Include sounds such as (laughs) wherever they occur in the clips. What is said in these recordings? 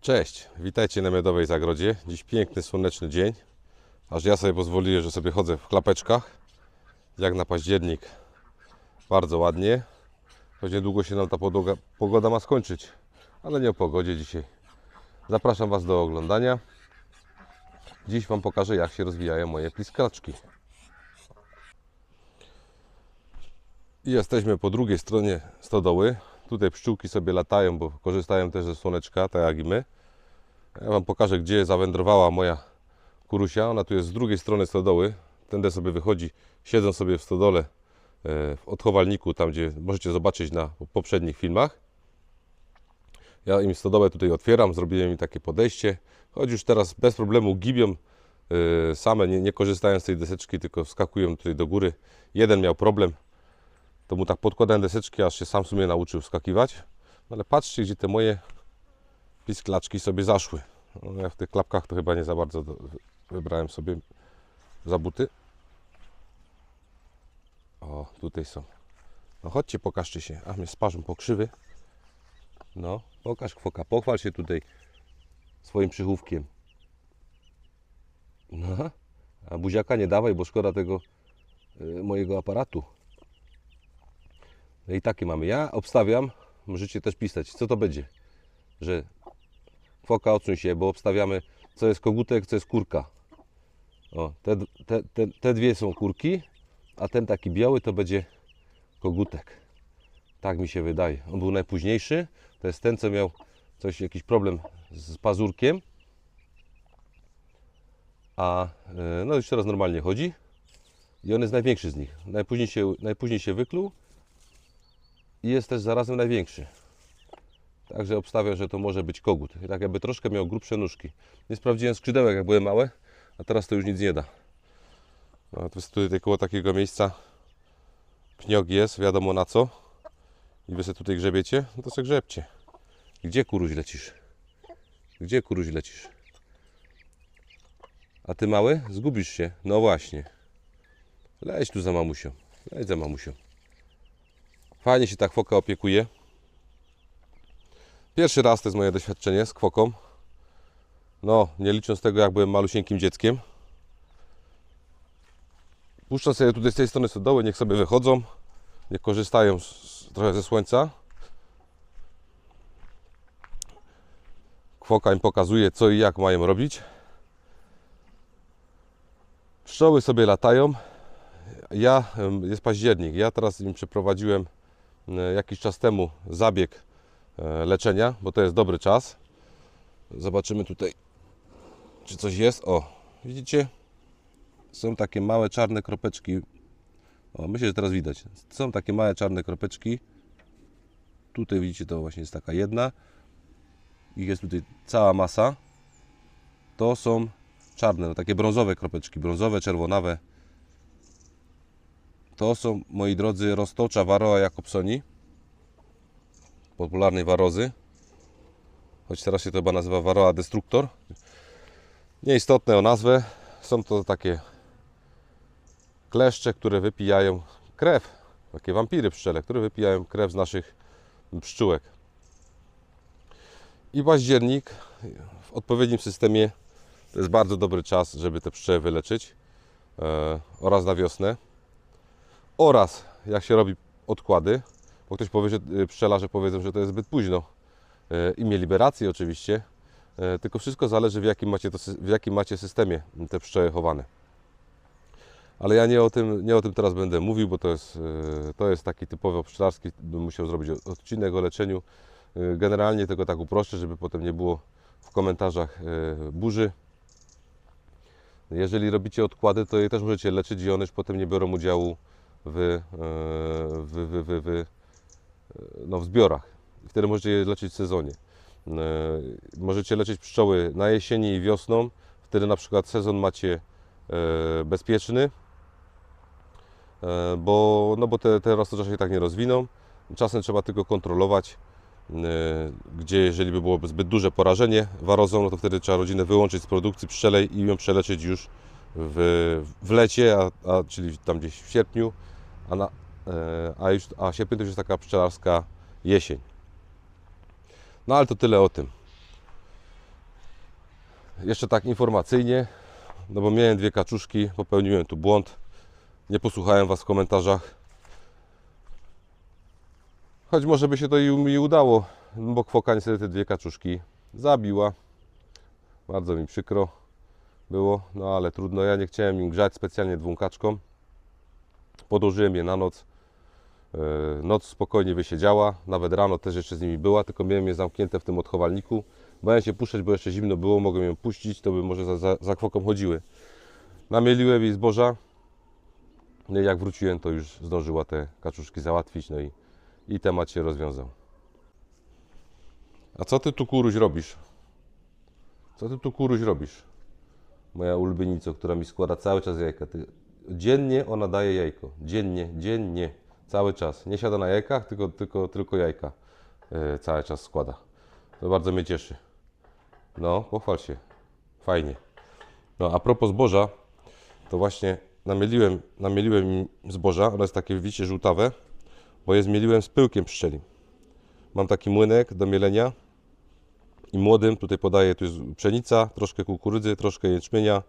Cześć, witajcie na Miodowej Zagrodzie. Dziś piękny, słoneczny dzień. Aż ja sobie pozwoliłem, że sobie chodzę w klapeczkach. Jak na październik. Bardzo ładnie. Choć niedługo się nam ta pogoda, pogoda ma skończyć. Ale nie o pogodzie dzisiaj. Zapraszam Was do oglądania. Dziś Wam pokażę, jak się rozwijają moje pliskraczki. I jesteśmy po drugiej stronie stodoły. Tutaj pszczółki sobie latają, bo korzystają też ze słoneczka, tak jak i my. Ja Wam pokażę, gdzie zawędrowała moja kurusia. Ona tu jest z drugiej strony stodoły. Tędy sobie wychodzi, siedzą sobie w stodole, e, w odchowalniku, tam gdzie możecie zobaczyć na poprzednich filmach. Ja im stodołę tutaj otwieram, zrobiłem im takie podejście. Choć już teraz bez problemu gibią e, same, nie, nie z tej deseczki, tylko wskakują tutaj do góry. Jeden miał problem, to mu tak podkładałem deseczki, aż się sam w sumie nauczył skakiwać. No ale patrzcie, gdzie te moje pisklaczki sobie zaszły. No, ja w tych klapkach to chyba nie za bardzo do, wybrałem sobie za buty. O, tutaj są. No chodźcie, pokażcie się. A mnie sparzą pokrzywy. No, pokaż kwoka, pochwal się tutaj swoim przychówkiem. No, a buziaka nie dawaj, bo szkoda tego y, mojego aparatu. No i takie mamy. Ja obstawiam, możecie też pisać, co to będzie, że foka odsuń się, bo obstawiamy, co jest kogutek, co jest kurka. O, te, te, te, te dwie są kurki, a ten taki biały to będzie kogutek. Tak mi się wydaje. On był najpóźniejszy. To jest ten, co miał coś, jakiś problem z pazurkiem. A e, no już teraz normalnie chodzi. I on jest największy z nich. Najpóźniej się, najpóźniej się wykluł i jest też zarazem największy. Także obstawiam, że to może być kogut. I tak jakby troszkę miał grubsze nóżki. Nie sprawdziłem skrzydełek, jak były małe, a teraz to już nic nie da. No, to jest tutaj koło takiego miejsca pniok jest, wiadomo na co. I wy sobie tutaj grzebiecie, no to sobie grzebcie. Gdzie kuruś lecisz? Gdzie kuruś lecisz? A ty mały? Zgubisz się. No właśnie. Leć tu za mamusią. Leć za mamusią. Fajnie się ta kwoka opiekuje. Pierwszy raz to jest moje doświadczenie z kwoką. No, nie licząc tego, jak byłem malusieńkim dzieckiem. Puszczam sobie tutaj z tej strony stodoły, niech sobie wychodzą. Niech korzystają z, trochę ze słońca. Kwoka im pokazuje, co i jak mają robić. Pszczoły sobie latają. Ja, jest październik, ja teraz im przeprowadziłem e, jakiś czas temu zabieg leczenia, bo to jest dobry czas. Zobaczymy tutaj, czy coś jest. O, widzicie? Są takie małe czarne kropeczki. O, myślę, że teraz widać. Są takie małe czarne kropeczki. Tutaj widzicie, to właśnie jest taka jedna. Ich jest tutaj cała masa. To są czarne, no takie brązowe kropeczki, brązowe, czerwonawe. To są, moi drodzy, roztocza Varroa Jacobsoni, popularnej warozy. Choć teraz się to chyba nazywa Varroa Destructor. Nieistotne o nazwę. Są to takie kleszcze, które wypijają krew. Takie wampiry pszczele, które wypijają krew z naszych pszczółek. I październik w odpowiednim systemie to jest bardzo dobry czas, żeby te pszczoły wyleczyć. E, oraz na wiosnę. Oraz jak się robi odkłady, bo ktoś powie, że y, pszczelarze powiedzą, że to jest zbyt późno. E, I mieli liberację oczywiście. E, tylko wszystko zależy w jakim, macie to, w jakim macie systemie te pszczoły chowane. Ale ja nie o tym, nie o tym teraz będę mówił, bo to jest, to jest taki typowo pszczelarski. Bym musiał zrobić odcinek o leczeniu. Generalnie tego tak uproszczę, żeby potem nie było w komentarzach burzy. Jeżeli robicie odkłady, to je też możecie leczyć i one już potem nie biorą udziału w, w, w, w, w, no, w zbiorach. Wtedy możecie je leczyć w sezonie. E, Możecie leczyć pszczoły na jesieni i wiosną. Wtedy na przykład sezon macie e, bezpieczny, e, bo, no bo te, te roztocza się tak nie rozwiną. Czasem trzeba tylko kontrolować, gdzie jeżeli by było zbyt duże porażenie warozą, no to wtedy trzeba rodzinę wyłączyć z produkcji pszczelej i ją przeleczyć już w, w lecie, a, a, czyli tam gdzieś w sierpniu, a, na, a, już, a sierpień to już jest taka pszczelarska jesień. No ale to tyle o tym. Jeszcze tak informacyjnie, no bo miałem dwie kaczuszki, popełniłem tu błąd. Nie posłuchałem Was w komentarzach. Choć może by się to i mi udało, bo kwoka niestety te dwie kaczuszki zabiła. Bardzo mi przykro było, no ale trudno. Ja nie chciałem im grzać specjalnie dwóm kaczkom. Podłożyłem je na noc. E, Noc spokojnie wysiedziała, nawet rano też jeszcze z nimi była, tylko miałem je zamknięte w tym odchowalniku. Bałem się puszczać, bo jeszcze zimno było, mogłem ją puścić, to by może za, za, za kwoką chodziły. Namieliłem jej zboża. No i jak wróciłem, to już zdążyła te kaczuszki załatwić, no i, i temat się rozwiązał. A co ty tu kuruś robisz? Co ty tu kuruś robisz? Moja ulubienico, która mi składa cały czas jajka. Ty, dziennie ona daje jajko. Dziennie, dziennie, cały czas. Nie siada na jajkach, tylko, tylko, tylko jajka e, cały czas składa. To bardzo mnie cieszy. No, pochwal się. Fajnie. No, a propos zboża, to właśnie namieliłem, namieliłem zboża. Ono jest takie, widzicie, żółtawe, bo je zmieliłem z pyłkiem pszczelim. Mam taki młynek do mielenia i młodym tutaj podaję, tu jest pszenica, troszkę kukurydzy, troszkę jęczmienia,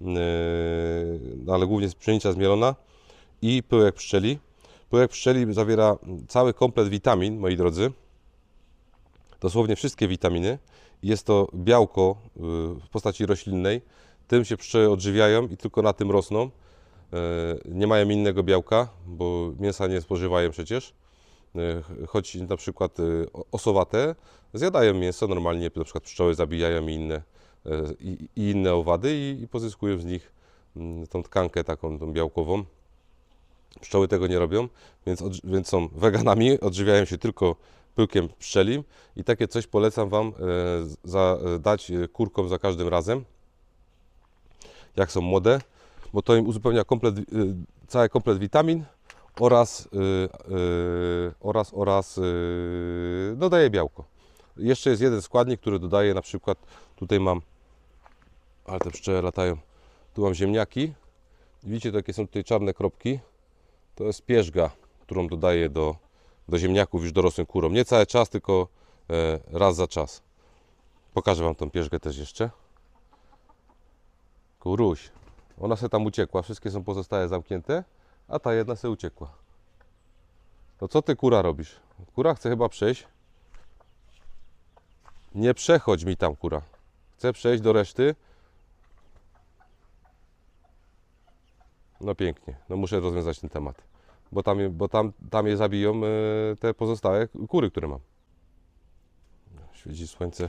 yy, ale głównie pszenica zmielona i pyłek pszczeli. Pyłek pszczeli zawiera cały komplet witamin, moi drodzy. Dosłownie wszystkie witaminy. Jest to białko yy, w postaci roślinnej. Tym się pszczoły odżywiają i tylko na tym rosną. Yy, Nie mają innego białka, bo mięsa nie spożywają przecież. Yy, Choć na przykład osowate zjadają mięso normalnie, na przykład pszczoły zabijają i inne, i inne owady i, i pozyskują z nich mm, tą tkankę taką tą białkową. Pszczoły tego nie robią, więc, więc są weganami, (laughs) odżywiają się tylko pyłkiem pszczelim. I takie coś polecam Wam e, za, e, dać e, kurkom za każdym razem, jak są młode, bo to im uzupełnia komplet, cały komplet witamin oraz, oraz, oraz dodaje białko. Jeszcze jest jeden składnik, który dodaje na przykład, tutaj mam, ale te pszczoły latają, tu mam ziemniaki, widzicie jakie są tutaj czarne kropki, to jest pierzga, którą dodaję do, do ziemniaków już dorosłym kurom. Nie cały czas, tylko e, raz za czas. Pokażę Wam tą pierzgę też jeszcze. Kuruś. Ona se tam uciekła. Wszystkie są pozostałe zamknięte, a ta jedna se uciekła. To co ty kura robisz? Kura chce chyba przejść. Nie przechodź mi tam kura. Chcę przejść do reszty. No pięknie. No muszę rozwiązać ten temat. Bo tam, bo tam, tam je zabiją e, te pozostałe kury, które mam. Świeci słońce.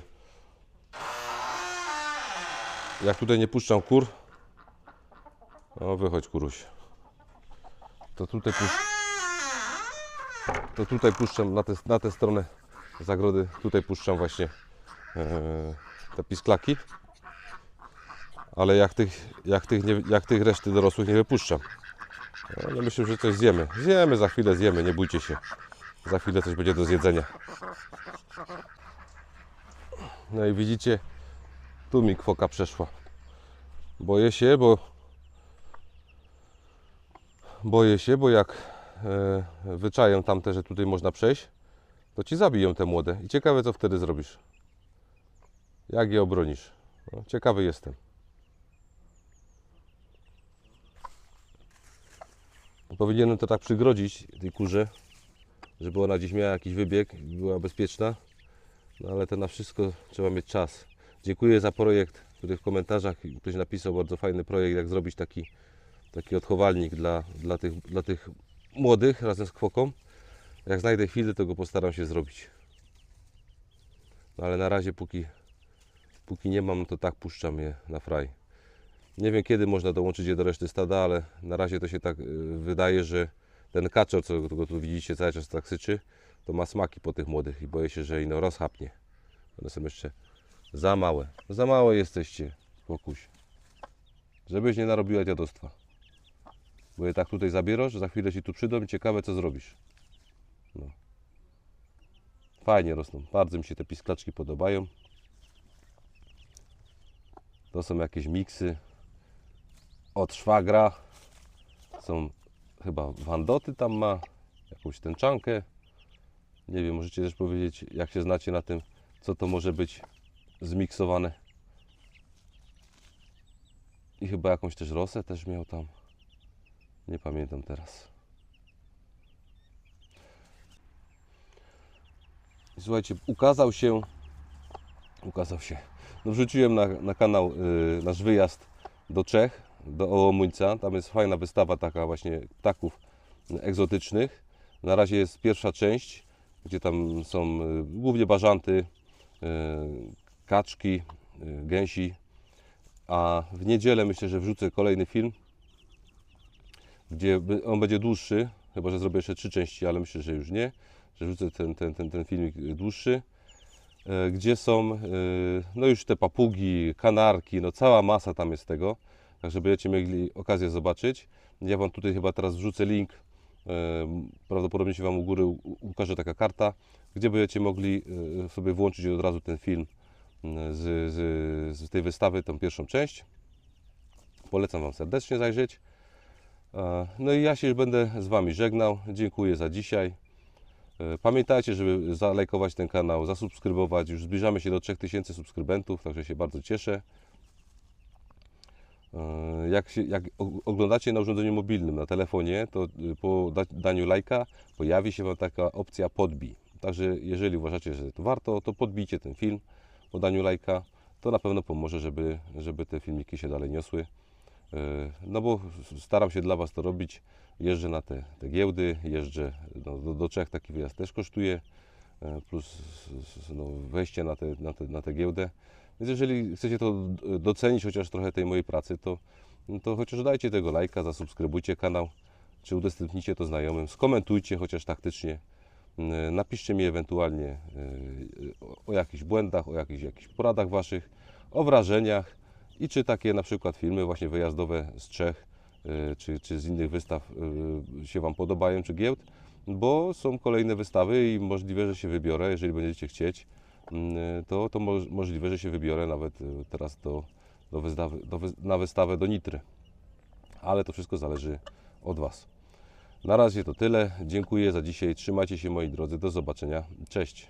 Jak tutaj nie puszczam kur, o wychodź kuruś. To tutaj puszczam. To tutaj puszczam na, te, na tę stronę zagrody. Tutaj puszczam właśnie e, te pisklaki. Ale jak tych, jak, tych nie, jak tych reszty dorosłych nie wypuszczam. Ale myślę, że coś zjemy. Zjemy, za chwilę zjemy, nie bójcie się. Za chwilę coś będzie do zjedzenia. No i widzicie, tu mi kwoka przeszła. Boję się, bo boję się, bo jak e, wyczają tamte, że tutaj można przejść, to ci zabiją te młode. I ciekawe, co wtedy zrobisz. Jak je obronisz? No, ciekawy jestem. Powinienem to tak przygrodzić tej kurze, żeby ona gdzieś miała jakiś wybieg i była bezpieczna. No ale to na wszystko trzeba mieć czas. Dziękuję za projekt, który w komentarzach ktoś napisał bardzo fajny projekt, jak zrobić taki, taki odchowalnik dla, dla, tych, dla tych młodych razem z kwoką. Jak znajdę chwilę, to go postaram się zrobić. No ale na razie póki, póki nie mam, to tak puszczam je na fraj. Nie wiem kiedy można dołączyć je do reszty stada, ale na razie to się tak y, wydaje, że ten kaczor, co go tu widzicie cały czas tak syczy, to ma smaki po tych młodych i boję się, że ino rozchapnie. One są jeszcze za małe. Za małe jesteście, Kokuś. Żebyś nie narobiła dziadostwa. Bo je tak tutaj zabierasz, za chwilę ci tu przyjdą i ciekawe co zrobisz. No. Fajnie rosną. Bardzo mi się te pisklaczki podobają. To są jakieś miksy od szwagra. Są chyba wandoty tam ma, jakąś tęczankę. Nie wiem, możecie też powiedzieć, jak się znacie na tym, co to może być zmiksowane. I chyba jakąś też rosę też miał tam. Nie pamiętam teraz. Słuchajcie, ukazał się, ukazał się, no wrzuciłem na, na kanał y, nasz wyjazd do Czech, do Ołomuńca. Tam jest fajna wystawa taka właśnie ptaków egzotycznych. Na razie jest pierwsza część, gdzie tam są y, głównie bażanty, y, kaczki, y, gęsi. A w niedzielę myślę, że wrzucę kolejny film, gdzie on będzie dłuższy, chyba że zrobię jeszcze trzy części, ale myślę, że już nie, że wrzucę ten, ten, ten, ten filmik dłuższy, gdzie są no już te papugi, kanarki, no cała masa tam jest tego, także będziecie mieli okazję zobaczyć. Ja Wam tutaj chyba teraz wrzucę link, e, prawdopodobnie się Wam u góry ukaże taka karta, gdzie będziecie mogli e, sobie włączyć od razu ten film e, z, z, z tej wystawy, tą pierwszą część. Polecam Wam serdecznie zajrzeć. No i ja się już będę z Wami żegnał. Dziękuję za dzisiaj. Pamiętajcie, żeby zalajkować ten kanał, zasubskrybować. Już zbliżamy się do 3000 subskrybentów, także się bardzo cieszę. E, Jak, się, jak oglądacie na urządzeniu mobilnym, na telefonie, to y, po da- daniu lajka pojawi się Wam taka opcja podbij. Także jeżeli uważacie, że to warto, to podbijcie ten film po daniu lajka. To na pewno pomoże, żeby, żeby te filmiki się dalej niosły. E, No bo staram się dla Was to robić. Jeżdżę na te, te giełdy, jeżdżę no, do, do Czech, taki wyjazd też kosztuje, e, plus no, wejście na tę na te, na tę giełdę. Więc jeżeli chcecie to docenić chociaż trochę tej mojej pracy, to, to chociaż dajcie tego lajka, zasubskrybujcie kanał, czy udostępnijcie to znajomym, skomentujcie chociaż taktycznie. E, Napiszcie mi ewentualnie e, o- jakichś błędach, o jakichś, jakichś poradach Waszych, o wrażeniach i czy takie na przykład filmy właśnie wyjazdowe z Czech y, czy, czy z innych wystaw y, się Wam podobają, czy giełd, bo są kolejne wystawy i możliwe, że się wybiorę, jeżeli będziecie chcieć, y, to, to moż- możliwe, że się wybiorę nawet y, teraz do, do wystawy, do, na wystawę do Nitry. Ale to wszystko zależy od Was. Na razie to tyle. Dziękuję za dzisiaj. Trzymajcie się moi drodzy. Do zobaczenia. Cześć.